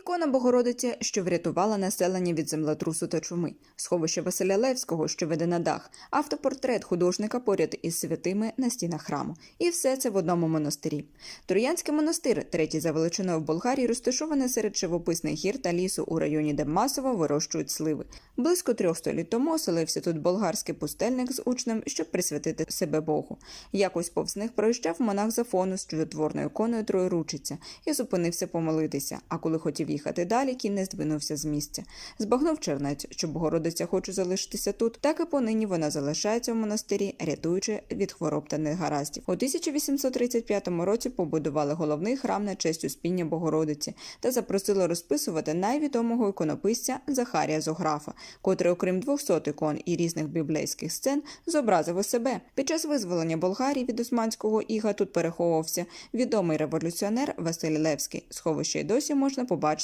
Ікона Богородиці, що врятувала населення від землетрусу та чуми, сховище Василя Левського, що веде на дах, автопортрет художника поряд із святими на стінах храму. І все це в одному монастирі. Троянський монастир, третій за величиною в Болгарії, розташований серед живописних гір та лісу у районі, де масово вирощують сливи. Близько трьох століть тому оселився тут болгарський пустельник з учнем, щоб присвятити себе Богу. Якось повз них проїжджав монах Зафону з чудотворною іконою Троєручиця і зупинився помолитися. А коли хотів їхати далі, кінь не здвинувся з місця. Збагнув чернець, що Богородиця хоче залишитися тут, так і понині вона залишається в монастирі, рятуючи від хвороб та негараздів. У 1835 році побудували головний храм на честь успіння Богородиці та запросили розписувати найвідомого іконописця Захарія Зографа, котрий, окрім 200 ікон і різних біблейських сцен, зобразив у себе. Під час визволення Болгарії від османського іга тут переховувався відомий революціонер Василь Левський. Сховище й досі можна побачити